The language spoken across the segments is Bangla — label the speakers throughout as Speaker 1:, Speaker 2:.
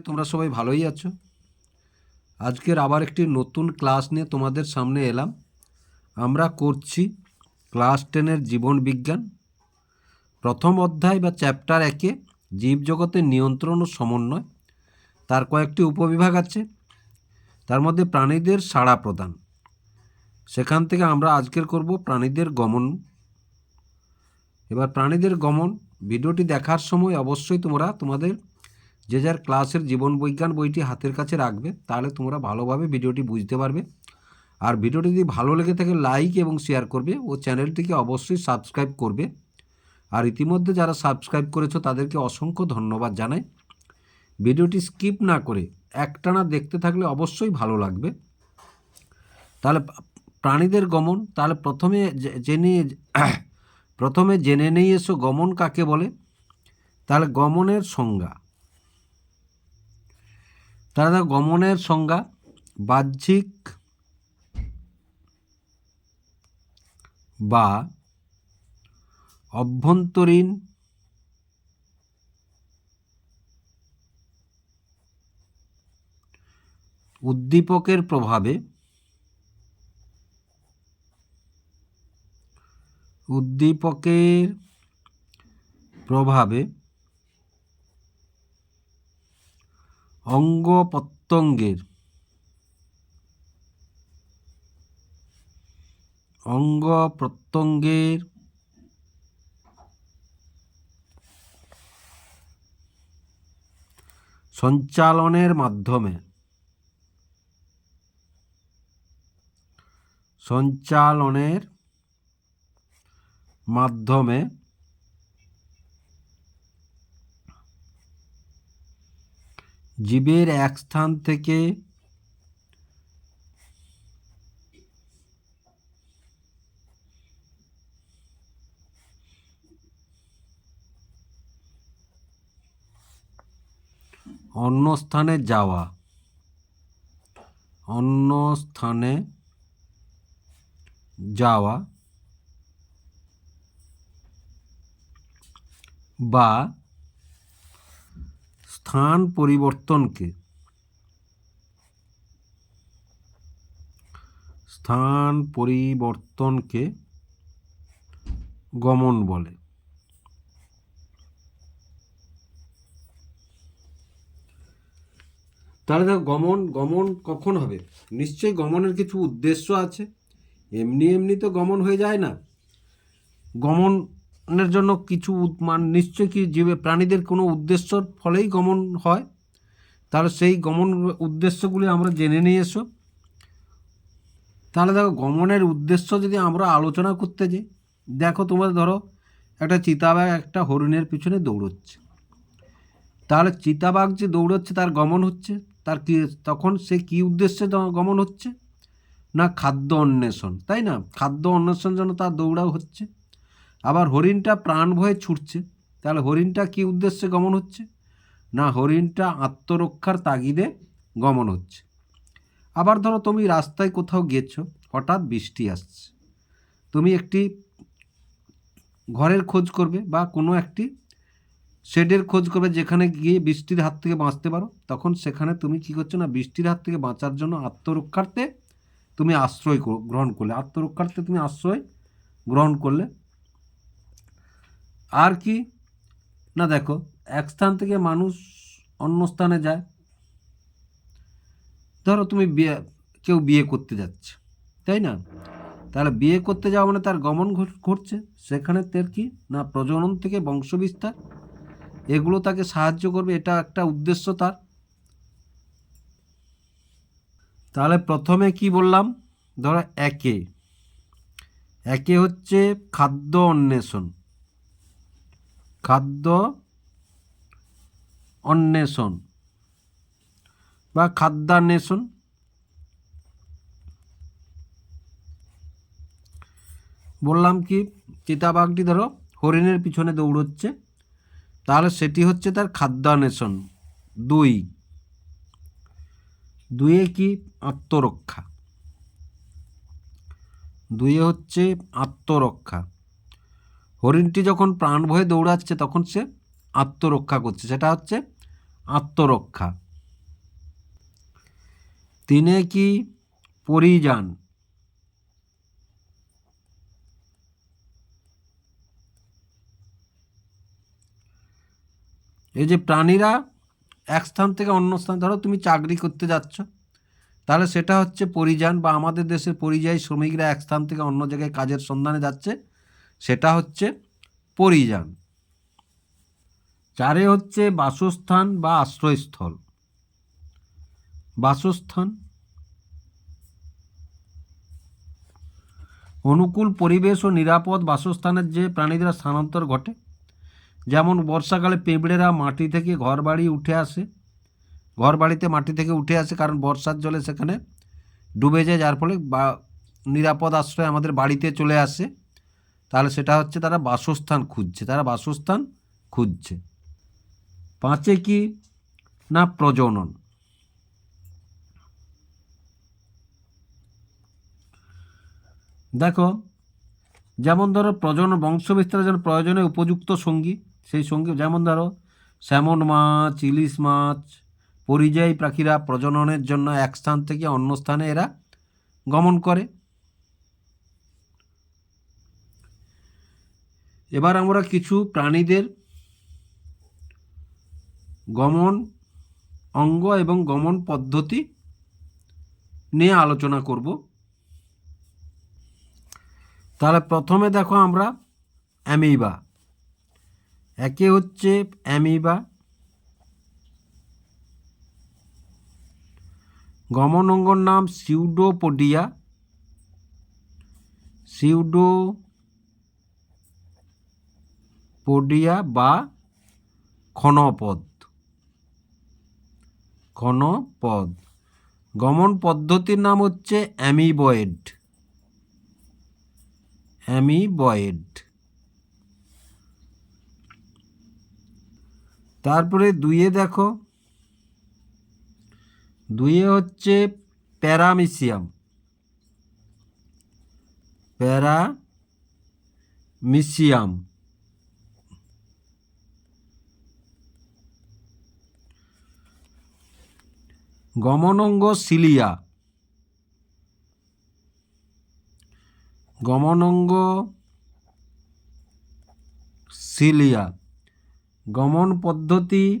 Speaker 1: তোমরা সবাই ভালোই আছো। আজকের আবার একটি নতুন ক্লাস নিয়ে তোমাদের সামনে এলাম। আমরা করছি ক্লাস টেনের জীবন বিজ্ঞান। প্রথম অধ্যায় বা চ্যাপ্টার একে জীবজগতের নিয়ন্ত্রণ ও সমন্বয়। তার কয়েকটি উপবিভাগ আছে। তার মধ্যে প্রাণীদের সাড়া প্রদান। সেখান থেকে আমরা আজকের করব প্রাণীদের গমন। এবার প্রাণীদের গমন, ভিডিওটি দেখার সময় অবশ্যই তোমরা তোমাদের যে যার ক্লাসের জীবন বিজ্ঞান বইটি হাতের কাছে রাখবে, তাহলে তোমরা ভালোভাবে ভিডিওটি বুঝতে পারবে। আর ভিডিওটি যদি ভালো লেগে থাকে, লাইক এবং শেয়ার করবে ও চ্যানেলটিকে অবশ্যই সাবস্ক্রাইব করবে। আর ইতিমধ্যে যারা সাবস্ক্রাইব করেছ, তাদেরকে অসংখ্য ধন্যবাদ জানাই। ভিডিওটি স্কিপ না করে একটানা দেখতে থাকলে অবশ্যই ভালো লাগবে। তাহলে প্রাণীদের গমন, তাহলে প্রথমে জেনে প্রথমে জেনে নেই এসো গমন কাকে বলে? তাহলে গমনের সংজ্ঞা। দেখো গমনের সংজ্ঞা বাহ্যিক বা অভ্যন্তরীণ উদ্দীপকের প্রভাবে উদ্দীপকের প্রভাবে অঙ্গ প্রত্যঙ্গের অঙ্গ প্রত্যঙ্গের সঞ্চালনের মাধ্যমে সঞ্চালনের মাধ্যমে জীবের এক স্থান থেকে অন্য স্থানে যাওয়া। অন্য স্থানে যাওয়া বা স্থান পরিবর্তনকে। স্থান পরিবর্তনকে গমন বলে। তাহলে দেখো গমন গমন কখন হবে? নিশ্চয়ই গমনের কিছু উদ্দেশ্য আছে। এমনি এমনি তো গমন হয়ে যায় না। গমনের জন্য কিছু মান নিশ্চয়ই কি জীবে প্রাণীদের কোনো উদ্দেশ্যর ফলেই গমন হয়? তাহলে সেই গমন উদ্দেশ্যগুলি আমরা জেনে নিয়ে এসো। তাহলে দেখো, গমনের উদ্দেশ্য যদি আমরা আলোচনা করতে যাই, দেখো তোমার ধরো, একটা চিতাবাঘ একটা হরিণের পিছনে দৌড়চ্ছে। তাহলে চিতাবাঘ যে দৌড়চ্ছে, তার গমন হচ্ছে, তার কি, তখন সে কি উদ্দেশ্যে গমন হচ্ছে? না খাদ্য অন্বেষণ, তাই না? খাদ্য অন্বেষণ জন্য তার দৌড়াও হচ্ছে। আবার হরিণটা প্রাণ ভয়ে ছুটছে। তাহলে হরিণটা কি উদ্দেশ্যে গমন হচ্ছে? না, হরিণটা আত্মরক্ষার তাগিদে গমন হচ্ছে। আবার ধরো তুমি রাস্তায় কোথাও গেছো, হঠাৎ বৃষ্টি আসছে। তুমি একটি ঘরের খোঁজ করবে বা কোনো একটি শেডের খোঁজ করবে যেখানে গিয়ে বৃষ্টির হাত থেকে বাঁচতে পারো। তখন সেখানে তুমি কি করছ না, বৃষ্টির হাত থেকে বাঁচার জন্য আত্মরক্ষার্থে তুমি আশ্রয় গ্রহণ করলে। আত্মরক্ষার্থে তুমি আশ্রয় গ্রহণ করলে। আর কি? না, দেখো, এক স্থান থেকে মানুষ অন্য স্থানে যায়। ধরো, তুমি বিয়ে, কেউ বিয়ে করতে যাচ্ছে, তাই না? তাহলে বিয়ে করতে যাওয়া মানে তার গমন ঘটছে। সেখানে তার কি? না, প্রজনন থেকে বংশবিস্তার। এগুলো তাকে সাহায্য করবে, এটা একটা উদ্দেশ্য তার। তাহলে প্রথমে কি বললাম? ধরো, একে। একে হচ্ছে খাদ্য অন্বেষণ। খাদ্য অন্বেষণ বা খাদ্যান্বেষণ। বললাম কি চিতাবাঘটি ধরো, হরিণের পিছনে দৌড়চ্ছে, তাহলে সেটি হচ্ছে তার খাদ্যান্বেষণ। দুই। দুয়ে কি? আত্মরক্ষা। দুয়ে হচ্ছে আত্মরক্ষা। হরিণটি যখন প্রাণ ভয়ে দৌড়াচ্ছে, তখন সে আত্মরক্ষা করছে। সেটা হচ্ছে আত্মরক্ষা। তিনে কি পরিযান? এই যে প্রাণীরা এক স্থান থেকে অন্য স্থান, ধরো তুমি চাকরি করতে যাচ্ছ, তাহলে সেটা হচ্ছে পরিযান বা আমাদের দেশের পরিযায়ী শ্রমিকরা এক স্থান থেকে অন্য জায়গায় কাজের সন্ধানে যাচ্ছে। সেটা হচ্ছে পরিযান। চারে হচ্ছে বাসস্থান বা আশ্রয়স্থল। বাসস্থান। অনুকূল পরিবেশ ও নিরাপদ বাসস্থানের যে প্রাণীদের স্থানান্তর ঘটে, যেমন বর্ষাকালে পেঁপড়েরা মাটি থেকে ঘর বাড়ি উঠে আসে ঘর বাড়িতে মাটি থেকে উঠে আসে কারণ বর্ষার জলে সেখানে ডুবে যায়, যার ফলে বা নিরাপদ আশ্রয় আমাদের বাড়িতে চলে আসে। তাহলে সেটা হচ্ছে তারা বাসস্থান খুঁজছে, তারা বাসস্থান খুঁজছে। পাঁচে কি? না, প্রজনন। দেখো, যেমন ধরো প্রজনন বংশবিস্তারের জন্য প্রয়োজনে উপযুক্ত সঙ্গী, সেই সঙ্গী, যেমন ধরো স্যামন মাছ, ইলিশ মাছ, পরিযায়ী পাখিরা প্রজননের জন্য এক স্থান থেকে অন্য স্থানে এরা গমন করে। এবার আমরা কিছু প্রাণীদের গমন অঙ্গ এবং গমন পদ্ধতি নিয়ে আলোচনা করব। তাহলে প্রথমে দেখো আমরা অ্যামিবা। একে হচ্ছে অ্যামিবা। গমন অঙ্গর নাম সিউডোপোডিয়া। সিউডো পোডিয়া বা ক্ষণপদ ক্ষণপদ গমন পদ্ধতির নাম হচ্ছে অ্যামিবয়েড। অ্যামিবয়েড। তারপরে দুইয়ে দেখো। দুইয়ে হচ্ছে প্যারামিসিয়াম। প্যারামিসিয়াম। গমনঙ্গ সিলিয়া। গমনঙ্গ সিলিয়া। গমন পদ্ধতি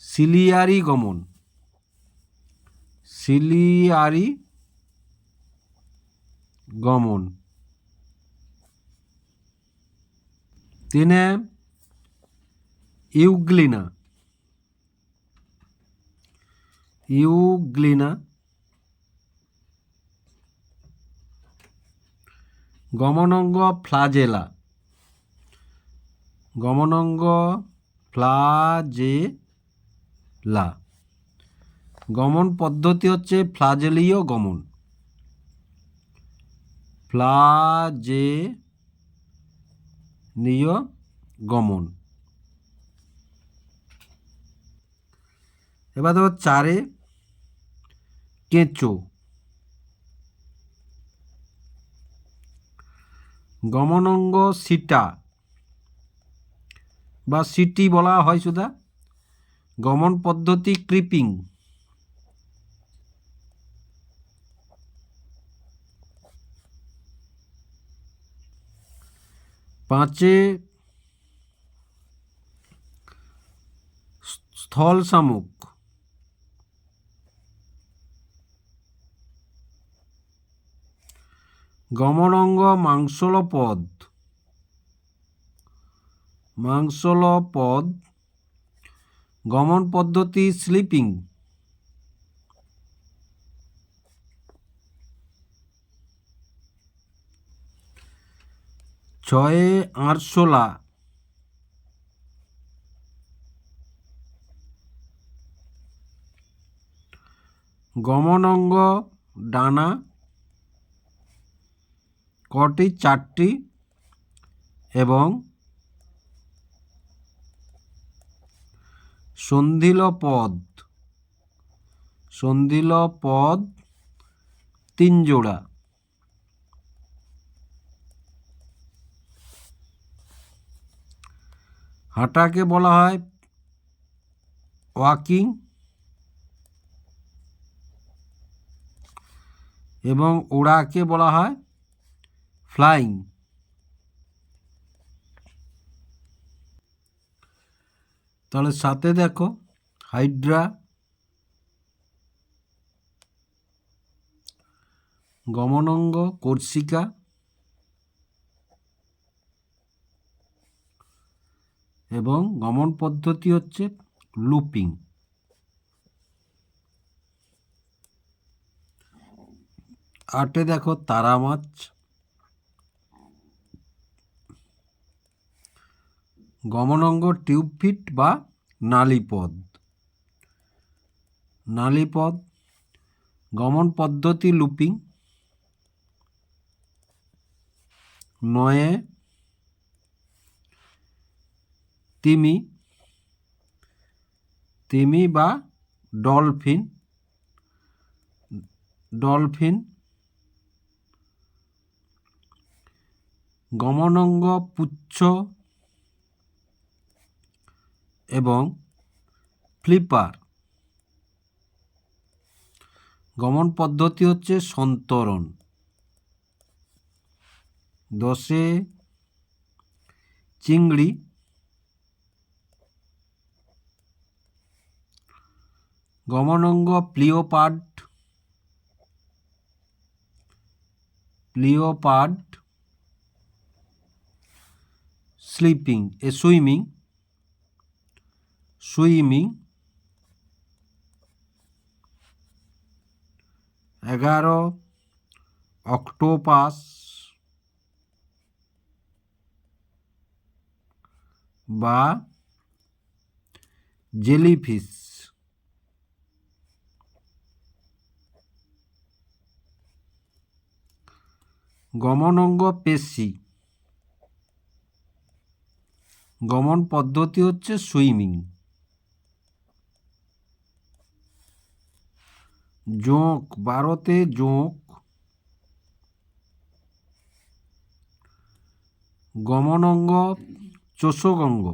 Speaker 1: সিলিয়ারি গমন। সিলিয়ারি গমন। তিনে ইউগ্লিনা। ইউগ্লিনা গমনঙ্গ ফ্লাজেলা গমনঙ্গ ফ্লাজেলা গমন পদ্ধতি হচ্ছে ফ্লাজেলীয় গমন। ফ্লাজেলীয় গমন। এবার দেখো চারে কেঁচো। গমনঙ্গ সিটা বা সিটি বলা হয় সুদা গমন পদ্ধতি ক্রিপিং। পাঁচে স্থল শামুক। গমনঙ্গ মাংসল পদ মাংসল পদ গমন পদ্ধতি স্লিপিং ছয়ে আরশোলা। গমনঙ্গ ডানা। কটি? চারটি। এবং সন্ধিল পদ সন্ধিল পদ তিন জোড়া। হাঁটাকে বলা হয় ওয়াকিং। এবং ওড়াকে বলা হয় ফ্লাইং তাহলে সাথে দেখো হাইড্রা, গমনঙ্গ কর্ষিকা এবং গমন পদ্ধতি হচ্ছে লুপিং। আটে দেখো তারা মাছ। গমনঙ্গ টিউবফিট বা নালীপদ। নালীপদ, গমন পদ্ধতি লুপিং, নয়ে, তিমি তিমি বা ডলফিন ডলফিন, গমনঙ্গ পুচ্ছ এবং ফ্লিপার। গমন পদ্ধতি হচ্ছে সন্তরণ। দশে চিংড়ি। গমনঙ্গ প্লিওপার্ড। প্লিওপার্ড। স্লিপিং এ সুইমিং। সুইমিং এগারো অক্টোপাস বা জেলিফিশ। গমনঙ্গ পেশি। গমন পদ্ধতি হচ্ছে সুইমিং। জোঁক বারোতে জোঁক। গমনঙ্গ চোষগঙ্গ।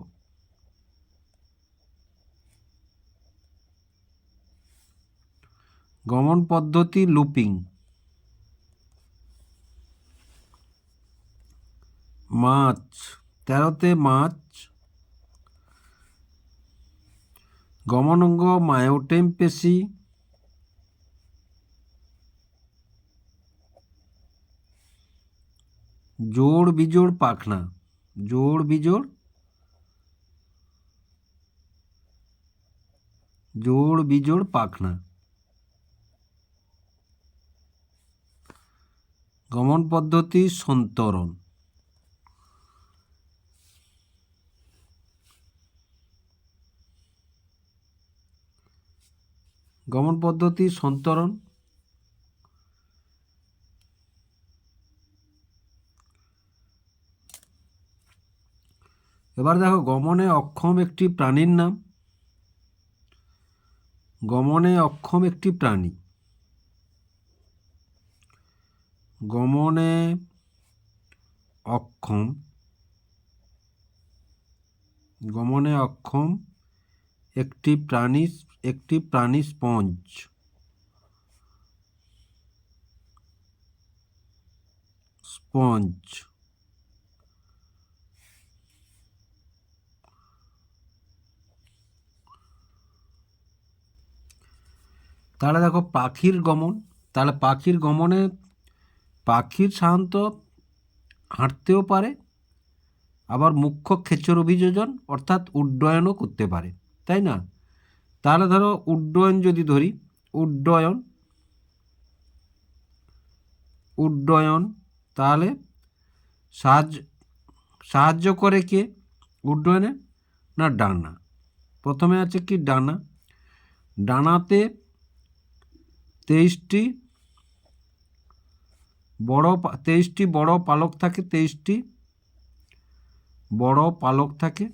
Speaker 1: গমন পদ্ধতি লুপিং। মাছ তেরোতে মাছ। গমনঙ্গ মায়োটেম পেশি জোড় বিজোড় পাখনা জোড় বিজোড় জোড় বিজোড় পাখনা গমন পদ্ধতি সন্তরণ। গমন পদ্ধতি সন্তরণ। এবার দেখো, গমনে অক্ষম একটি প্রাণীর নাম। গমনে অক্ষম একটি প্রাণী। গমনে অক্ষম। গমনে অক্ষম একটি প্রাণী একটি প্রাণী স্পঞ্জ। স্পঞ্জ। তাহলে দেখো পাখির গমন, তাহলে পাখির গমনে পাখির সাধারণত হাঁটতেও পারে, আবার মুখ্য খেচর অভিযোজন অর্থাৎ উড্ডয়নও করতে পারে, তাই না? তাহলে ধরো উড্ডয়ন যদি ধরি, উড্ডয়ন উড্ডয়ন তাহলে সাহায্য সাহায্য করে কে? উড্ডয়নে? না, ডানা। প্রথমে আছে কি ডানা? ডানাতে তেইশটি বড় তেইশটি বড় পালক থাকে তেইশটি বড় পালক থাকে।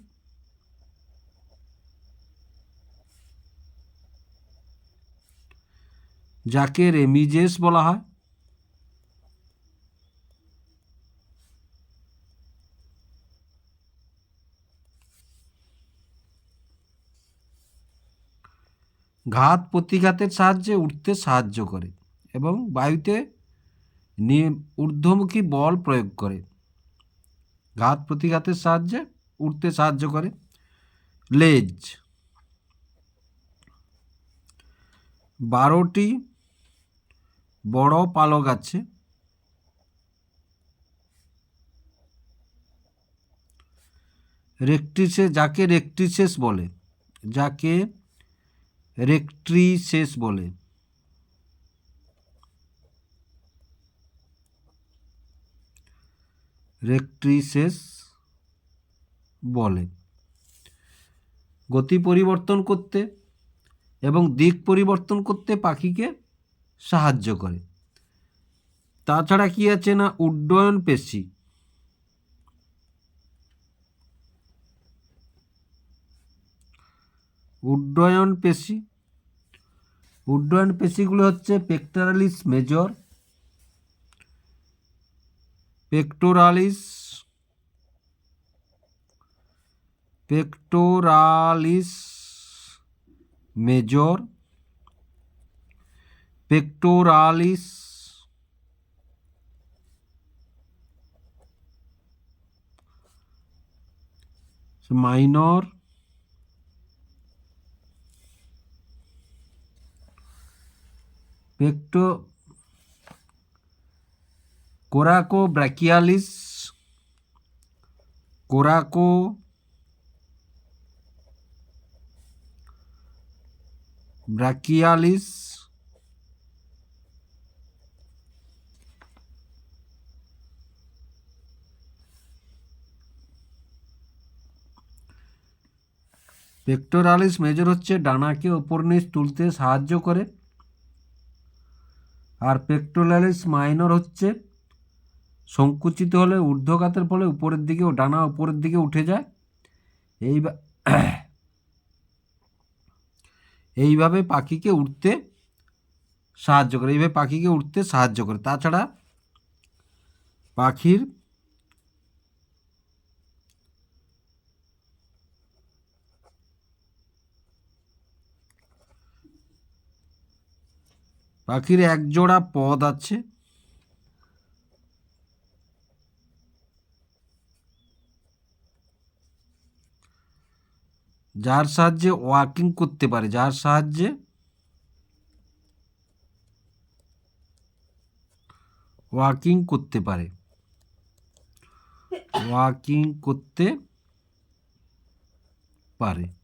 Speaker 1: যাকে রেমিজেস বলা হয়। ঘাত প্রতিঘাতের সাহায্যে উঠতে সাহায্য করে এবং বায়ুতে ঊর্ধ্বমুখী বল প্রয়োগ করে। ঘাত প্রতিঘাতের সাহায্যে উঠতে সাহায্য করে। লেজ। বারোটি বড় পালক আছে। রেকট্রিসে যাকে রেকট্রিসেস বলে, যাকে রেকট্রিসেস বলে। রেকট্রিসেস বলে। গতি পরিবর্তন করতে এবং দিক পরিবর্তন করতে পাখিকে সাহায্য করে। তাছাড়া কি আছে না? উড্ডয়ন পেশি উড্ডয়ন পেশি। উড্ডয়ন পেশিগুলো হচ্ছে pectoralis major pectoralis pectoralis major pectoralis minor coracobrachialis coracobrachialis pectoralis major হচ্ছে ডানাকে ওপর নিচ তুলতে সাহায্য করে। আর পেক্টোরালিস মাইনর হচ্ছে সংকুচিত হলে ঊর্ধ্বঘাতের ফলে উপরের দিকে ডানা উপরের দিকে উঠে যায়। এই এইভাবে পাখিকে উঠতে সাহায্য করে, এইভাবে পাখিকে উঠতে সাহায্য করে। তাছাড়া পাখির পাখির এক জোড়া পদ আছে। যার সাহায্যে ওয়াকিং করতে পারে, যার সাহায্যে ওয়াকিং করতে পারে। ওয়াকিং করতে পারে।